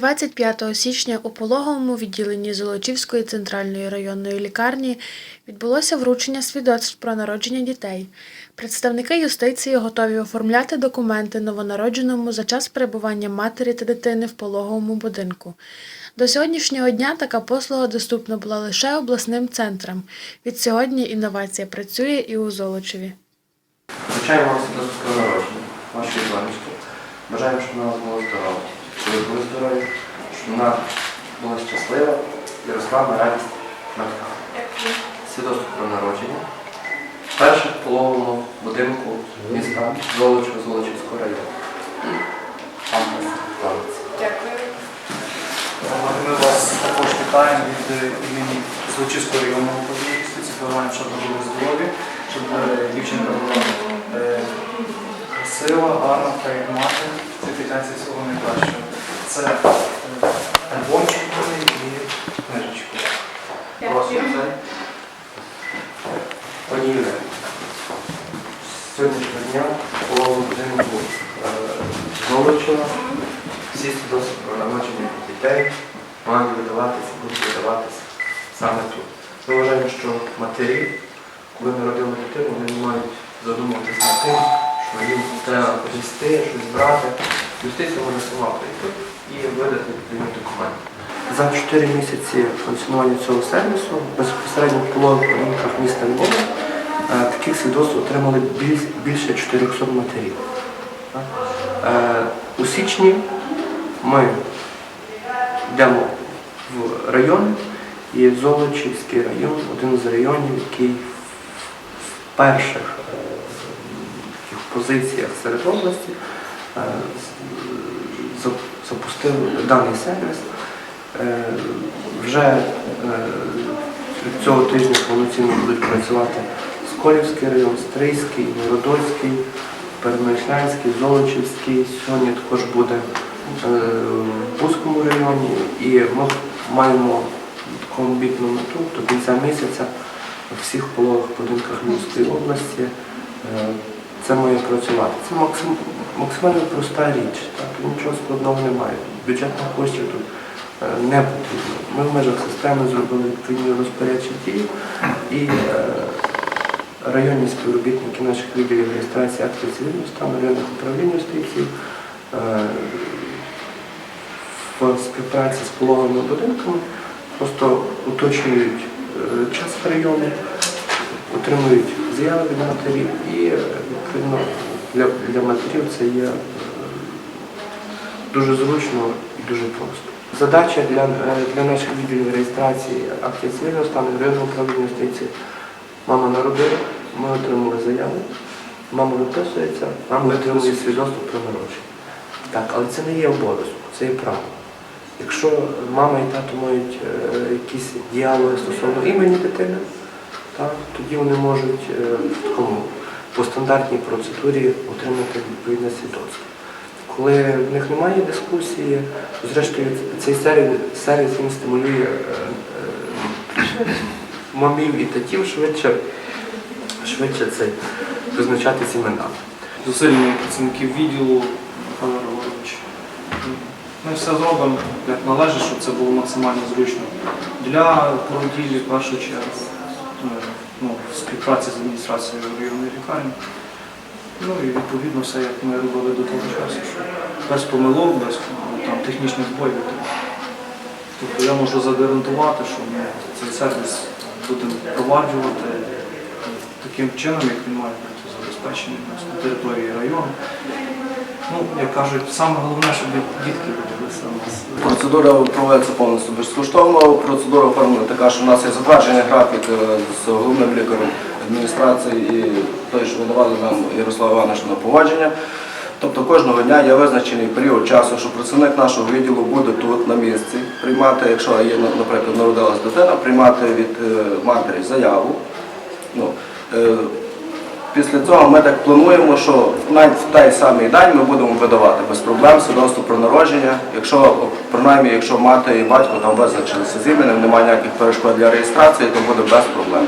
25 січня у пологовому відділенні Золочівської центральної районної лікарні відбулося вручення свідоцтв про народження дітей. Представники юстиції готові оформляти документи новонародженому за час перебування матері та дитини в пологовому будинку. До сьогоднішнього дня така послуга доступна була лише обласним центрам. Від сьогодні інновація працює і у Золочеві. Вручаємо вам свідоцтво про народження донечки. Бажаємо, щоб вона була здорова. Щоб ви були здорові, щоб вона була щаслива і росла на радість батькам. Свідоцтво про народження. Перше в пологовому будинку міста Золочева, Золочівського району. Планеться. Ми вас також вітаємо від імені Злочівського районного управління юстиції. Щоб були здорові, щоб е, дівчинка була е, красива, гарна, та як мати. Це квитанція всього. Це е, альбомчик буде і книжечку. Це. Пані з сьогоднішнього дня по будинку е, Золочева всі свідоцтва про народження дітей мають видаватися, будуть видаватися саме тут. Ми вважаємо, що матері, коли народили дитину, вони не мають задумуватися над тим, що їм треба повісти, щось брати. Юстиція може сама прийти і видати відповідні документи. За 4 місяці функціонування цього сервісу безпосередньо в пологових міста Львова е, таких свідоцтв отримали більше 400 матерів. Е, У січні ми йдемо в район, і Золочівський район один з районів, який в перших е, позиціях серед області запустив даний сервіс. Е, Вже е, цього тижня повноцінно будуть працювати Сколівський район, Стрийський, Городоцький, Перемишлянський, Золочівський. Сьогодні також буде е, в Бузькому районі. І ми маємо таку амбітну мету до кінця місяця в всіх пологових будинках Львівської області. е, Це має працювати. Це максим- максимально проста річ. Так? Нічого складного немає. Бюджетних коштів тут е, не потрібно. Ми в межах системи зробили відповідні розпорядчі дії і е, районні співробітники наших відділів реєстрації актів цивільного стану районних управлінь юстиції е, в співпраці з пологовими будинками просто уточнюють час прийому, отримують заяви від матерів і відповідно для, для матерів це є е, дуже зручно і дуже просто. Задача для, е, для наших відділів реєстрації актів цивільного стану районного управління юстиції. Мама народила, ми отримали заяву, мама виписується, мама отримує свідоцтво про народження. Так, але це не є обов'язок, це є право. Якщо мама і тато мають е, якісь діалоги стосовно імені дитини, так, тоді вони можуть в такому по стандартній процедурі отримати відповідне свідоцтво. Коли в них немає дискусії, зрештою цей сервіс, він стимулює е, е, мамів і татів швидше, швидше цей, визначатись імена. Зусиллями працівників відділу Михайло Григорович. Ми все зробимо як належить, щоб це було максимально зручно. Для породіллі в першу чергу ну, в співпраці з адміністрацією районної лікарні. Ну і відповідно все, як ми робили до того часу, що без помилок, без ну, там, технічних збоїв. Тобто я можу загарантувати, що ми цей сервіс будемо впроваджувати таким чином, як він має бути забезпечений на території району. Ну, як кажуть, саме головне, щоб дітки дивилися на нас. Процедура проводиться повністю безкоштовно. Процедура оформлена така, що в нас є затверджений графік е, з головним лікарем адміністрації і той, що видавали нам Ярослав Іванович на поводження. Тобто кожного дня є визначений період часу, що працівник нашого відділу буде тут на місці, приймати, якщо є, наприклад, народилась дитина, приймати від е, матері заяву. Ну, е, Після цього ми так плануємо, що навіть в той самий день ми будемо видавати без проблем свідоцтво про народження. Якщо принаймні, якщо мати і батько там визначилися з іменем, немає ніяких перешкод для реєстрації, то буде без проблем.